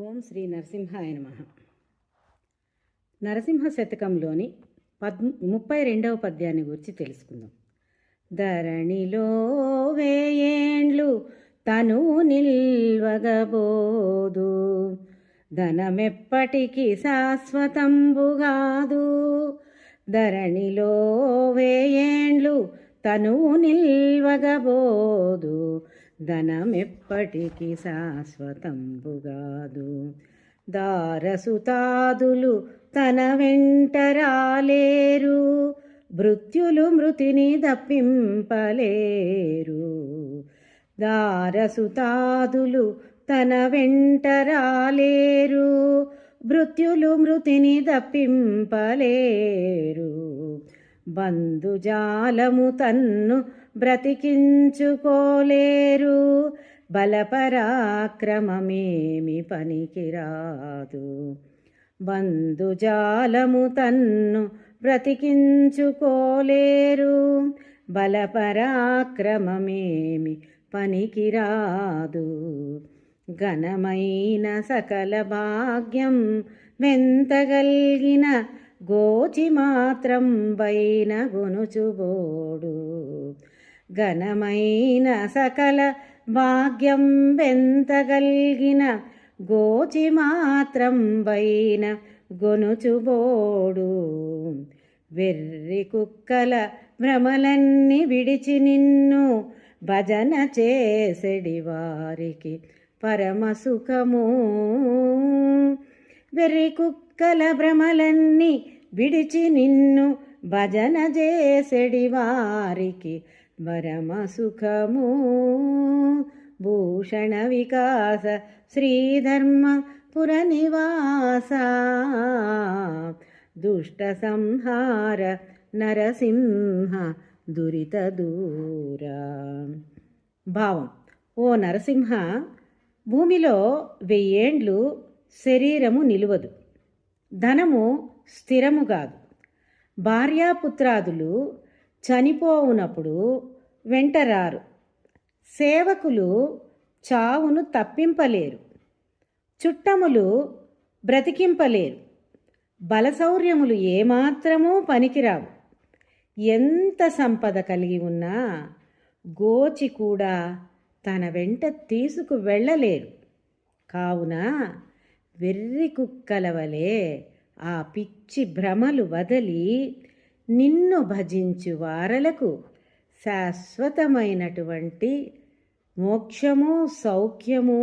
ఓం శ్రీ నరసింహాయ నమ. నరసింహ శతకంలోని పద్ ముప్పై రెండవ పద్యాన్ని గురించి తెలుసుకుందాం. ధరణిలో వేయేండ్లు తను నిల్వగబోదు. ధనమెప్పటికి శాశ్వతంబుగాదు ధరణిలో వేయేండ్లు తను నిల్వగబోదు. ధనమెప్పటికి శాశ్వతంబుగాదు. దారసుతాదులు తన వెంట రాలేరు మృత్యులు మృతిని దప్పింపలేరు. దారసుతాదులు తన వెంట రాలేరు మృత్యులు మృతిని దప్పింపలేరు. బంధుజాలము తన్ను బ్రతికించుకోలేరు. బలపరాక్రమమేమి పనికిరాదు. బంధుజాలము తన్ను బ్రతికించుకోలేరు. బలపరాక్రమమేమి పనికిరాదు. ఘనమైన సకల భాగ్యం వెంతగలిగిన గోచి మాత్రం వైన గొనుచుబోడు. ఘనమైన సకల భాగ్యం వెంతగలిగిన గోచి మాత్రం వైన గొనుచుబోడు. వెర్రి కుక్కల భ్రమలన్నీ విడిచి నిన్ను భజన చేసెడి వారికి పరమసుఖము. వెర్రి కుక్కల భ్రమలన్నీ విడిచి నిన్ను భజన చేసెడి వారికి పరమ సుఖము. భూషణ వికాస శ్రీధర్మ పురనివాస దుష్ట సంహార నరసింహ దురిత దూర. భావం ఓ నరసింహ భూమిలో వెయ్యేండ్లు శరీరము నిలువదు. ధనము స్థిరము కాదు. భార్యాపుత్రాదులు చనిపోవునప్పుడు వెంటరారు. సేవకులు చావును తప్పింపలేరు. చుట్టములు బ్రతికింపలేరు. బలశౌర్యములు ఏమాత్రమూ పనికిరావు. ఎంత సంపద కలిగి ఉన్నా గోచి కూడా తన వెంట తీసుకు వెళ్ళలేరు. కావున వెర్రి కుక్కల వలె ఆ పిచ్చి భ్రమలు వదలి నిన్ను భజించు వారలకు శాశ్వతమైనటువంటి మోక్షము సౌఖ్యము